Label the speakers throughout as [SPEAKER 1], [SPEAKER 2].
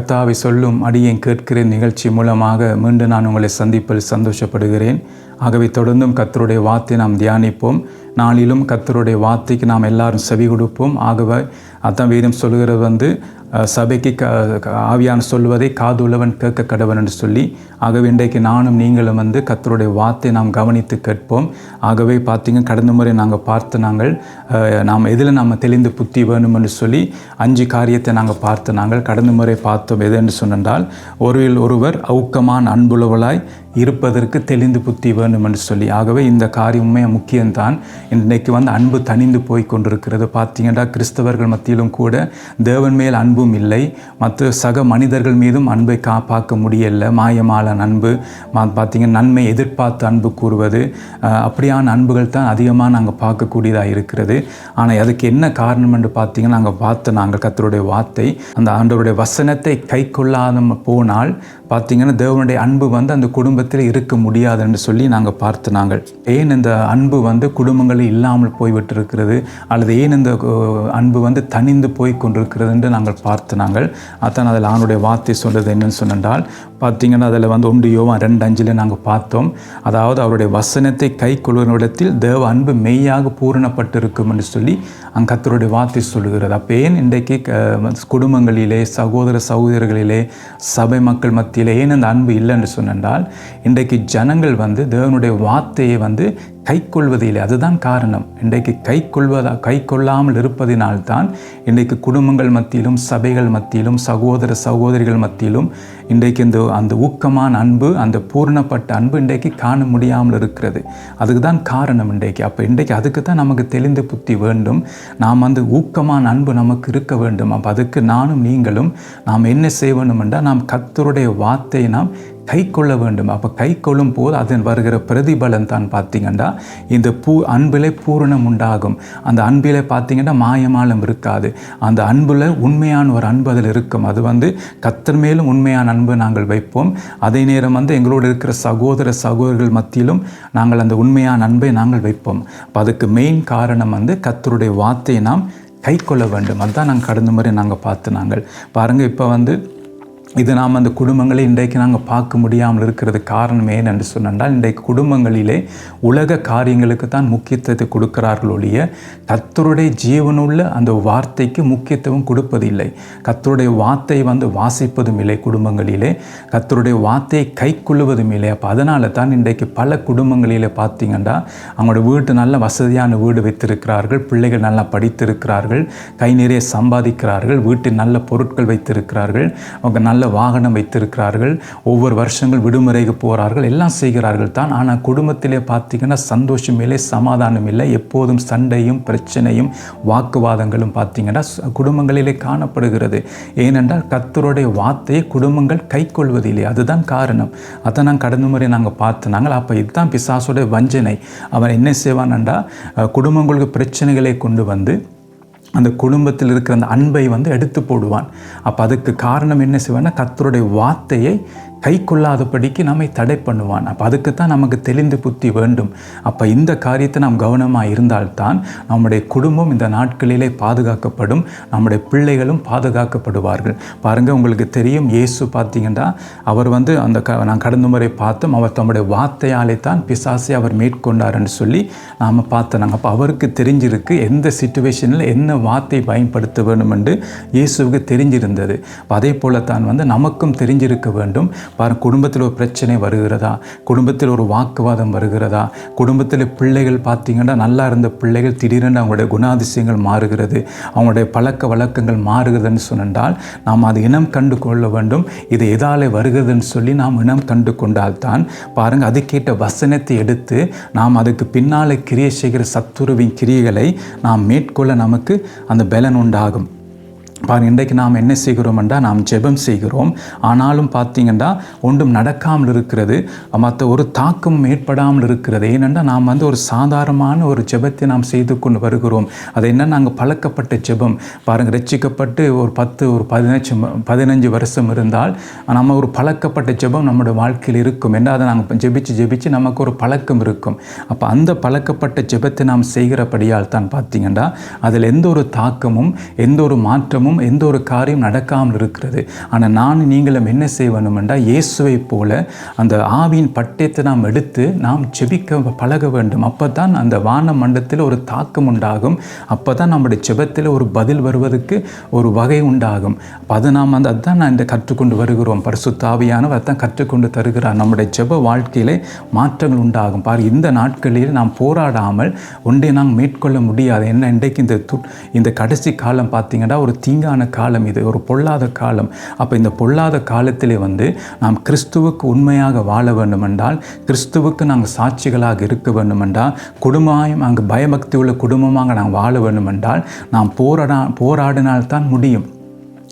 [SPEAKER 1] கத்தாவை சொல்லும் அடியேன் கேட்கிறேன் நிகழ்ச்சி மூலமாக மீண்டும் நான் உங்களை சந்திப்பில் சந்தோஷப்படுகிறேன். ஆகவே தொடர்ந்தும் கத்தருடைய வார்த்தை நாம் தியானிப்போம். நாளிலும் கத்தருடைய வார்த்தைக்கு நாம் எல்லாரும் செவி கொடுப்போம் ஆகவே அதான் வேதம் சொல்கிறது வந்து சபைக்கு க ஆவியான சொல்வதை காது உள்ளவன் கேட்க கடவன் என்று சொல்லி ஆகவே இன்றைக்கு நானும் நீங்களும் வந்து கத்தருடைய வார்த்தை நாம் கவனித்து கேட்போம். ஆகவே பார்த்தீங்க கடந்த முறை நாங்கள் பார்த்து நாங்கள் நாம் எதில் நம்ம தெளிந்து புத்தி வேணும் என்று சொல்லி அஞ்சு காரியத்தை நாங்கள் பார்த்து நாங்கள் கடந்த முறை பார்த்தோம் எது என்று சொன்னால் ஒருவில் ஒருவர் அவுக்கமான அன்புள்ளவளாய் இருப்பதற்கு தெளிந்து புத்தி வேணும் என்று சொல்லி ஆகவே இந்த காரியமே முக்கியம்தான். இன்றைக்கு வந்து அன்பு தணிந்து போய் கொண்டிருக்கிறது. பார்த்தீங்கன்னா கிறிஸ்தவர்கள் மத்தியிலும் கூட தேவன் மேல் அன்பும் இல்லை. மற்ற சக மனிதர்கள் மீதும் அன்பை கா பார்க்க முடியல மாயமாலன் அன்பு பார்த்தீங்கன்னா நன்மை எதிர்பார்த்து அன்பு கூறுவது அப்படியான அன்புகள் தான் அதிகமாக நாங்கள் பார்க்கக்கூடியதாக இருக்கிறது. ஆனால் அதுக்கு என்ன காரணம் என்று பார்த்தீங்கன்னா நாங்கள் பார்த்து நாங்கள் கத்தருடைய வார்த்தை அந்த ஆண்டவருடைய வசனத்தை கை கொள்ளாத போனால் பார்த்தீங்கன்னா தேவனுடைய அன்பு வந்து அந்த குடும்பத்தில் இருக்க முடியாது என்று சொல்லி நாங்கள் பார்த்து நாங்கள். ஏன் இந்த அன்பு வந்து குடும்பங்களில் இல்லாமல் போய்விட்டிருக்கிறது? அல்லது ஏன் இந்த அன்பு வந்து தனிந்து போய் கொண்டிருக்கிறதுன்னு நாங்கள் பார்த்து நாங்கள். அதான் அதில் ஆணுடைய வார்த்தை சொல்கிறது என்னன்னு சொன்னால் பார்த்தீங்கன்னா அதில் வந்து ஒன்று யோவான் ரெண்டு அஞ்சில் நாங்கள் பார்த்தோம். அதாவது அவருடைய வசனத்தை கை கொள்வனிடத்தில் தேவ அன்பு மெய்யாக பூரணப்பட்டிருக்கும் என்று சொல்லி அங்கே கத்தருடைய வார்த்தை சொல்லுகிறது. அப்போ ஏன் இன்றைக்கு குடும்பங்களிலே சகோதர சகோதரிகளிலே சபை மக்கள் மத்தியிலே ஏன் அந்த அன்பு இல்லைன்னு சொன்னால் இன்றைக்கு ஜனங்கள் வந்து தேவனுடைய வார்த்தையை வந்து கை கொள்வதில்லை அதுதான் காரணம். இன்றைக்கு கை கொள்வதா கை கொள்ளாமல் இருப்பதினால்தான் இன்றைக்கு குடும்பங்கள் மத்தியிலும் சபைகள் மத்தியிலும் சகோதர சகோதரிகள் மத்தியிலும் இன்றைக்கு இந்த அந்த ஊக்கமான அன்பு அந்த பூரணப்பட்ட அன்பு இன்றைக்கு காண முடியாமல் இருக்கிறது. அதுக்கு தான் காரணம் இன்றைக்கு. அப்போ இன்றைக்கு அதுக்கு தான் நமக்கு தெளிந்த புத்தி வேண்டும். நாம் அந்த ஊக்கமான அன்பு நமக்கு இருக்க வேண்டும். அப்போ அதுக்கு நானும் நீங்களும் நாம் என்ன செய்ய வேண்டும் என்றால் நாம் கத்தருடைய வார்த்தையை நாம் கை கொள்ள வேண்டும். அப்போ கை கொள்ளும் போது அதன் வருகிற பிரதிபலன் தான் பார்த்தீங்கன்னா இந்த பூ அன்பிலே பூரணம் உண்டாகும். அந்த அன்பிலே பார்த்தீங்கன்னா மாயமாலம் இருக்காது. அந்த அன்பில் உண்மையான ஒரு அன்பு அதில் இருக்கும். அது வந்து கத்தர் மேலும் உண்மையான அன்பு நாங்கள் வைப்போம். அதே நேரம் வந்து எங்களோடு இருக்கிற சகோதர சகோதரர்கள் மத்தியிலும் நாங்கள் அந்த உண்மையான அன்பை நாங்கள் வைப்போம். அப்போ அதுக்கு மெயின் காரணம் வந்து கத்தருடைய வார்த்தையை நாம் கை கொள்ள வேண்டும். அதுதான் நாங்கள் கடந்த முறை நாங்கள் பார்த்து நாங்கள். பாருங்கள் இப்போ வந்து இது நாம் அந்த குடும்பங்களை இன்றைக்கு நாங்கள் பார்க்க முடியாமல் இருக்கிறது காரணம் ஏன் என்று சொன்னால் இன்றைக்கு குடும்பங்களிலே உலக காரியங்களுக்கு தான் முக்கியத்துவத்தை கொடுக்கிறார்கள் ஒழிய கத்தருடைய ஜீவனுள்ள அந்த வார்த்தைக்கு முக்கியத்துவம் கொடுப்பதில்லை. கத்தருடைய வார்த்தை வந்து வாசிப்பதும் இல்லை குடும்பங்களிலே. கத்தருடைய வார்த்தையை கை கொள்ளுவதும் இல்லை. அப்போ அதனால தான் இன்றைக்கு பல குடும்பங்களிலே பார்த்தீங்கன்னா அவங்களோட வீட்டு நல்ல வசதியான வீடு வைத்திருக்கிறார்கள் பிள்ளைகள் நல்லா படித்திருக்கிறார்கள் கை நிறைய சம்பாதிக்கிறார்கள் வீட்டில் நல்ல பொருட்கள் வைத்திருக்கிறார்கள் அவங்க நல்ல வாகனம் வைத்திருக்கிறார்கள். ஒவ்வொரு வருஷங்கள் விடுமுறைக்கு போகிறார்கள் எல்லாம் செய்கிறார்கள் தான். ஆனால் குடும்பத்திலே பார்த்தீங்கன்னா சந்தோஷம் இல்லை சமாதானம் இல்லை. எப்போதும் சண்டையும் பிரச்சனையும் வாக்குவாதங்களும் பார்த்தீங்கன்னா குடும்பங்களிலே காணப்படுகிறது. ஏனென்றால் கத்தருடைய வார்த்தையை குடும்பங்கள் கை கொள்வதில்லை அதுதான் காரணம். அதை நான் கடந்த முறை நாங்கள் பார்த்து நாங்கள் அப்போ இதுதான் பிசாசுடைய வஞ்சனை. அவன் என்ன செய்வான்டா குடும்பங்களுக்கு பிரச்சனைகளை கொண்டு வந்து அந்த குடும்பத்தில் இருக்கிற அந்த அன்பை வந்து எடுத்து போடுவான். அப்போ அதுக்கு காரணம் என்ன செய்வான்னா கத்தருடைய வார்த்தையை கை கொள்ளாதபடிக்கு நம்மை தடை பண்ணுவான். அப்போ அதுக்கு தான் நமக்கு தெளிந்து புத்தி வேண்டும். அப்போ இந்த காரியத்தை நாம் கவனமாக இருந்தால்தான் நம்முடைய குடும்பம் இந்த நாட்களிலே பாதுகாக்கப்படும். நம்முடைய பிள்ளைகளும் பாதுகாக்கப்படுவார்கள். பாருங்கள் உங்களுக்கு தெரியும் இயேசு பார்த்தீங்கன்னா அவர் வந்து அந்த க நான் கடந்த முறை பார்த்தோம் அவர் தம்முடைய வார்த்தையாலே தான் பிசாசை அவர் மேற்கொண்டார்ன்னு சொல்லி நாம் பார்த்தோம். அப்போ அவருக்கு தெரிஞ்சிருக்கு எந்த சுச்சுவேஷனில் என்ன வார்த்தை பயன்படுத்த வேண்டும் என்று இயேசுவுக்கு தெரிஞ்சிருந்தது. அதே போல தான் வந்து நமக்கும் தெரிஞ்சிருக்க வேண்டும். பாருங்க குடும்பத்தில் ஒரு பிரச்சனை வருகிறதா? குடும்பத்தில் ஒரு வாக்குவாதம் வருகிறதா? குடும்பத்தில் பிள்ளைகள் பார்த்தீங்கன்னா நல்லா இருந்த பிள்ளைகள் திடீரென்று அவங்களுடைய குணாதிசயங்கள் மாறுகிறது அவங்களுடைய பழக்க வழக்கங்கள் மாறுகிறதுன்னு சொன்னால் நாம் அது இனம் கண்டு கொள்ள வேண்டும். இது எதாலே வருகிறதுன்னு சொல்லி நாம் இனம் கண்டு கொண்டால்தான் பாருங்கள் அதுக்கேற்ற வசனத்தை எடுத்து நாம் அதுக்கு பின்னாலே கிரியை செய்கிற சத்துருவின் கிரியைகளை நாம் மேற்கொள்ள நமக்கு அந்த பலன் உண்டாகும். பாருங்க இன்றைக்கு நாம் என்ன செய்கிறோம்டா? நாம் ஜெபம் செய்கிறோம். ஆனாலும் பார்த்தீங்கன்னா ஒன்றும் நடக்காமல் இருக்கிறது. மற்ற ஒரு தாக்கம் ஏற்படாமல் இருக்கிறது. ஏனென்றால் நாம் வந்து ஒரு சாதாரணமான ஒரு ஜெபத்தை நாம் செய்து கொண்டு வருகிறோம். அது என்ன நாங்கள் பழக்கப்பட்ட ஜெபம். பாருங்கள் ரட்சிக்கப்பட்டு ஒரு பத்து ஒரு பதினஞ்சு பதினஞ்சு வருஷம் இருந்தால் நம்ம ஒரு பழக்கப்பட்ட ஜெபம் நம்மளோட வாழ்க்கையில் இருக்கும். என்ன அதை நாங்கள் ஜெபிச்சு ஜெபிச்சு நமக்கு ஒரு பழக்கம் இருக்கும். அப்போ அந்த பழக்கப்பட்ட ஜெபத்தை நாம் செய்கிறபடியால் தான் பார்த்தீங்கன்னா அதில் எந்த ஒரு தாக்கமும் எந்த ஒரு மாற்றமும் காரியமும் எந்த ஒரு காரியம் நடக்காமல் இருக்கிறது. ஆனால் நான் நீங்களும் என்ன செய்ய வேண்டுமெண்டா இயேசுவை போல அந்த ஆவியின் பட்டயத்தை நாம் எடுத்து நாம் செபிக்க பழக வேண்டும். அப்போ தான் அந்த வான மண்டத்தில் ஒரு தாக்கம் உண்டாகும். அப்போ தான் நம்முடைய செபத்தில் ஒரு பதில் வருவதற்கு ஒரு வகை உண்டாகும். அப்போ அதை நாம் அந்த அதுதான் நான் இந்த கற்றுக்கொண்டு வருகிறோம். பரிசுத்தாவியானவர் தான் கற்றுக்கொண்டு தருகிறார். நம்முடைய ஜெப வாழ்க்கையிலே மாற்றங்கள் உண்டாகும். பாரு இந்த நாட்களில் நாம் போராடாமல் ஒன்றை நாம் மேற்கொள்ள முடியாது. என்ன இன்றைக்கு இந்த இந்த கடைசி காலம் பார்த்தீங்கன்னா ஒரு தீங்கான காலம் இது ஒரு பொல்லாத காலம். அப்போ இந்த பொல்லாத காலத்திலே வந்து நாம் கிறிஸ்துவுக்கு உண்மையாக வாழ வேண்டுமென்றால் கிறிஸ்துவுக்கு நாங்கள் சாட்சிகளாக இருக்க வேண்டுமென்றால் குடும்பம் அங்கு பயபக்தி உள்ள குடும்பமாக நாங்கள் வாழ வேண்டுமென்றால் நாம் போராடா போராடினால்தான் முடியும்.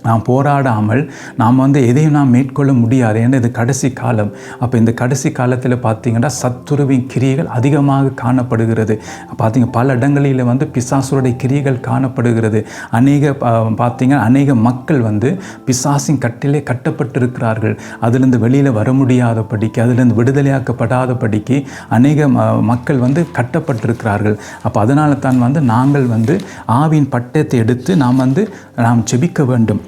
[SPEAKER 1] நாம் போராடாமல் நாம் வந்து எதையும் நாம் மேற்கொள்ள முடியாது. ஏன்னா இது கடைசி காலம். அப்போ இந்த கடைசி காலத்தில் பார்த்தீங்கன்னா சத்துருவின் கிரியைகள் அதிகமாக காணப்படுகிறது. பார்த்தீங்க பல இடங்களில் வந்து பிசாசுடைய கிரியைகள் காணப்படுகிறது. அநேக பார்த்தீங்கன்னா அநேக மக்கள் வந்து பிசாசின் கட்டிலே கட்டப்பட்டிருக்கிறார்கள். அதிலிருந்து வெளியில் வர முடியாத படிக்கு அதிலிருந்து விடுதலையாக்கப்படாத படிக்கு அநேக மக்கள் வந்து கட்டப்பட்டிருக்கிறார்கள். அப்போ அதனால தான் வந்து நாங்கள் வந்து ஆவின் பட்டத்தை எடுத்து நாம் வந்து நாம் செபிக்க வேண்டும்.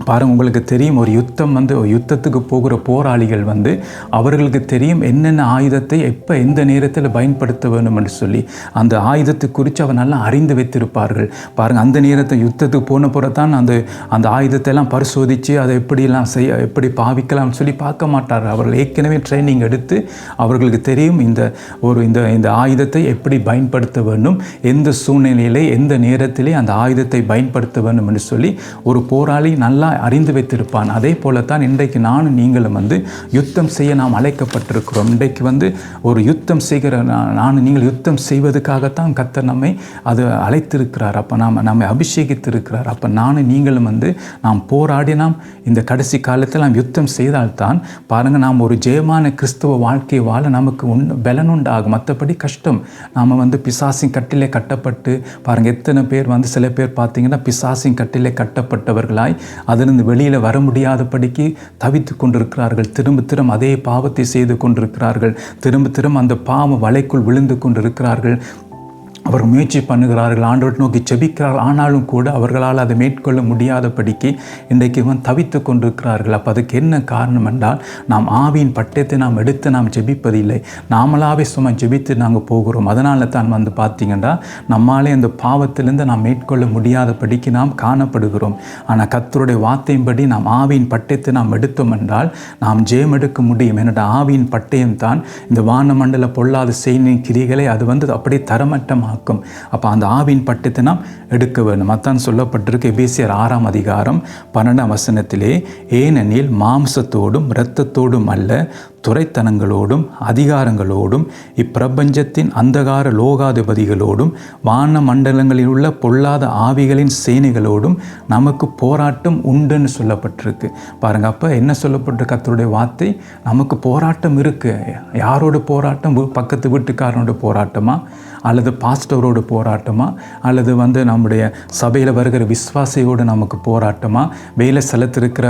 [SPEAKER 1] பாருங்க உங்களுக்கு தெரியும் ஒரு யுத்தம் வந்து யுத்தத்துக்கு போகிற போராளிகள் வந்து அவர்களுக்கு தெரியும் என்னென்ன ஆயுதத்தை எப்போ எந்த நேரத்தில் பயன்படுத்த வேணும் என்று சொல்லி அந்த ஆயுதத்தை குறித்து அவர் நல்லா அறிந்து வைத்திருப்பார்கள். பாருங்கள் அந்த நேரத்தை யுத்தத்துக்கு போன பிறகு தான் அந்த அந்த ஆயுதத்தை எல்லாம் பரிசோதித்து அதை எப்படிலாம் செய்ய எப்படி பாவிக்கலாம்னு சொல்லி பார்க்க மாட்டார்கள். அவர்கள் ஏற்கனவே ட்ரைனிங் எடுத்து அவர்களுக்கு தெரியும் இந்த ஒரு இந்த இந்த ஆயுதத்தை எப்படி பயன்படுத்த வேண்டும் எந்த சூழ்நிலையிலே எந்த நேரத்திலே அந்த ஆயுதத்தை பயன்படுத்த வேண்டும் என்று சொல்லி ஒரு போராளி நல்லா அறிந்து வைத்திருப்பான். அதே போலத்தான் இன்றைக்கு நானும் நீங்களும் வந்து யுத்தம் செய்ய நாம் அழைக்கப்பட்டிருக்கிறோம். இன்றைக்கு வந்து ஒரு யுத்தம் செய்கிற நான் நீங்கள் யுத்தம் செய்வதற்காகத்தான் கத்தர் நம்மை அது அழைத்திருக்கிறார். அப்போ நாம் நம்மை அபிஷேகித்திருக்கிறார். அப்போ நானும் நீங்களும் வந்து நாம் போராடி நாம் இந்த கடைசி காலத்தில் நாம் யுத்தம் செய்தால்தான் பாருங்கள் நாம் ஒரு ஜெயமான கிறிஸ்துவ வாழ்க்கை வாழ நமக்கு உண் பலன் உண்டாகும். மற்றபடி கஷ்டம். நாம் வந்து பிசாசின் கட்டிலே கட்டப்பட்டு பாருங்கள் எத்தனை பேர் வந்து சில பேர் பார்த்தீங்கன்னா பிசாசின் கட்டிலே கட்டப்பட்டவர்களாய் அதிலிருந்து வெளியில் வர முடியாதபடிக்கு தவித்து கொண்டிருக்கிறார்கள். திரும்ப திரும்ப அதே பாவத்தை செய்து கொண்டிருக்கிறார்கள். திரும்ப திரும்ப அந்த பாவ வலைக்குள் விழுந்து கொண்டிருக்கிறார்கள். அவர் முயற்சி பண்ணுகிறார்கள் ஆண்டவர் நோக்கி செபிக்கிறார்கள். ஆனாலும் கூட அவர்களால் அதை மேற்கொள்ள முடியாதபடிக்கு இன்றைக்கு இவன் தவித்து கொண்டிருக்கிறார்கள். அப்போ அதுக்கு என்ன காரணம் என்றால் நாம் ஆவியின் பட்டயத்தை நாம் எடுத்து நாம் ஜெபிப்பதில்லை. நாமளாவே சும்மா ஜெபித்து நாங்கள் போகிறோம். அதனால தான் வந்து பார்த்தீங்கன்னா நம்மாலே அந்த பாவத்திலிருந்து நாம் மேற்கொள்ள முடியாதபடிக்கு நாம் காணப்படுகிறோம். ஆனால் கத்தருடைய வார்த்தையின்படி நாம் ஆவியின் பட்டயத்தை நாம் எடுத்தோம் என்றால் நாம் ஜெயம் எடுக்க முடியும். என்னோட ஆவியின் பட்டயம் தான் இந்த வானமண்டல பொல்லாத செய்தி கிரிகளை அது வந்து அப்படியே தரமட்டமாக ஆக்கும். அப்போ அந்த ஆவின் பட்டத்தை நாம் எடுக்க வேண்டும். அதான் சொல்லப்பட்டிருக்கு எபேசியர் ஆறாம் அதிகாரம் பன்னெண்டாம் வசனத்திலே ஏனெனில் மாம்சத்தோடும் இரத்தத்தோடும் அல்ல துறைத்தனங்களோடும் அதிகாரங்களோடும் இப்பிரபஞ்சத்தின் அந்தகார லோகாதிபதிகளோடும் வான மண்டலங்களில் உள்ள பொல்லாத ஆவிகளின் சேனைகளோடும் நமக்கு போராட்டம் உண்டுன்னு சொல்லப்பட்டிருக்கு. பாருங்க அப்போ என்ன சொல்லப்பட்டிருக்கு? கத்தருடைய வார்த்தை நமக்கு போராட்டம் இருக்குது யாரோட போராட்டம்? பக்கத்து வீட்டுக்காரனோட போராட்டமா? அல்லது பாஸ்டரோட போராட்டமா? அல்லது வந்து நம்முடைய சபையில் வருகிற விஸ்வாசியோடு நமக்கு போராட்டமா? வேலை செலுத்திருக்கிற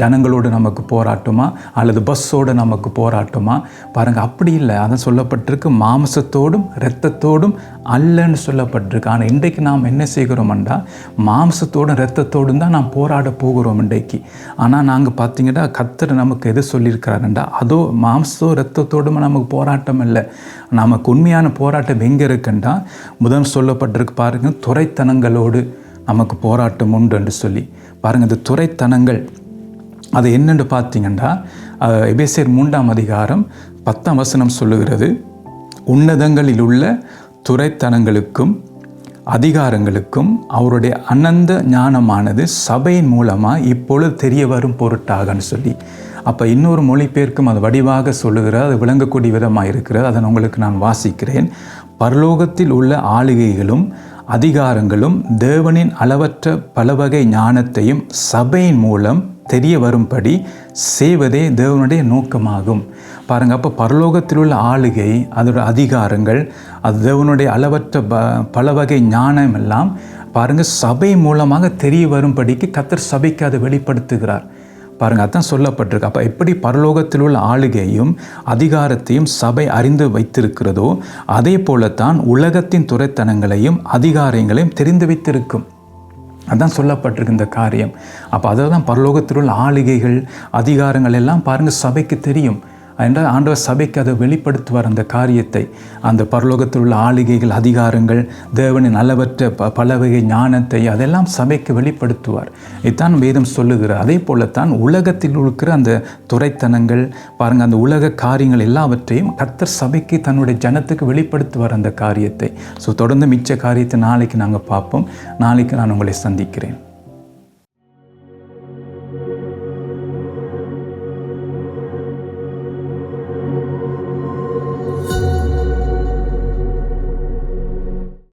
[SPEAKER 1] ஜனங்களோடு நமக்கு போராட்டமா? அல்லது பஸ்ஸோடு நமக்கு போராட்டமா? பாருங்கள் அப்படி இல்லை. அதை சொல்லப்பட்டிருக்கு மாம்சத்தோடும் இரத்தத்தோடும் அல்லன்னு சொல்லப்பட்டிருக்கு. ஆனால் இன்றைக்கு நாம் என்ன செய்கிறோம்டா மாம்சத்தோடும் இரத்தத்தோடும் தான் நாம் போராட போகிறோம் இன்றைக்கு. ஆனால் நாங்கள் பார்த்தீங்கன்னா கத்தர் நமக்கு எது சொல்லியிருக்கிறாருண்டா அதோ மாம்சத்தோ இரத்தத்தோடும் நமக்கு போராட்டம் இல்லை. நமக்கு உண்மையான போராட்டம் எங்கே இருக்குண்டா முதல் சொல்லப்பட்டிருக்கு பாருங்கள் துறைத்தனங்களோடு நமக்கு போராட்டம் உண்டு என்று சொல்லி. பாருங்கள் இந்த துறைத்தனங்கள் அது என்னென்று பார்த்தீங்கன்னா எபேசியர் மூன்றாம் அதிகாரம் பத்தாம் வசனம் சொல்லுகிறது உன்னதங்களில் உள்ள துறைத்தனங்களுக்கும் அதிகாரங்களுக்கும் அவருடைய அனந்த ஞானமானது சபையின் மூலமாக இப்பொழுது தெரிய வரும் பொருட்டாகன்னு சொல்லி. அப்போ இன்னொரு மொழிபெயர்க்கும் அது வடிவாக சொல்லுகிற அது விளங்கக்கூடிய விதமாக இருக்கிறது. அதன் உங்களுக்கு நான் வாசிக்கிறேன். பரலோகத்தில் உள்ள ஆளுகைகளும் அதிகாரங்களும் தேவனின் அளவற்ற பலவகை ஞானத்தையும் சபையின் மூலம் தெரிய வரும்படி செய்வதே தேவனுடைய நோக்கமாகும். பாருங்க அப்போ பரலோகத்தில் உள்ள ஆளுகை அதோட அதிகாரங்கள் அது தேவனுடைய அளவற்ற ப பல வகை ஞானம் எல்லாம் பாருங்க சபை மூலமாக தெரிய வரும்படிக்கு கத்தர் சபைக்கு அதை வெளிப்படுத்துகிறார். பாருங்க அதான் சொல்லப்பட்டிருக்கு. அப்போ எப்படி பரலோகத்தில் உள்ள ஆளுகையும் அதிகாரத்தையும் சபை அறிந்து வைத்திருக்கிறதோ அதே போலத்தான் உலகத்தின் துறைத்தனங்களையும் அதிகாரங்களையும் தெரிந்து வைத்திருக்கும். அதான் சொல்லப்பட்டிருக்கு இந்த காரியம். அப்போ அதை தான் பரலோகத்தில் உள்ள ஆளிகைகள் அதிகாரங்கள் எல்லாம் பாருங்கள் சபைக்கு தெரியும். என்றால் ஆண்டவர் சபைக்கு அதை வெளிப்படுத்துவார் அந்த காரியத்தை. அந்த பரலோகத்தில் உள்ள ஆளிகைகள் அதிகாரங்கள் தேவனின் அளவற்ற ப பல வகை ஞானத்தை அதெல்லாம் சபைக்கு வெளிப்படுத்துவார். இதுதான் வேதம் சொல்லுகிறார் அதே போலத்தான் உலகத்தில் இருக்கிற அந்த துறைத்தனங்கள் பாருங்கள் அந்த உலக காரியங்கள் எல்லாவற்றையும் கர்த்தர் சபைக்கு தன்னுடைய ஜனத்துக்கு வெளிப்படுத்துவார் அந்த காரியத்தை. ஸோ தொடர்ந்து மிச்ச காரியத்தை நாளைக்கு நாங்கள் பார்ப்போம். நாளைக்கு நான் உங்களை சந்திக்கிறேன்.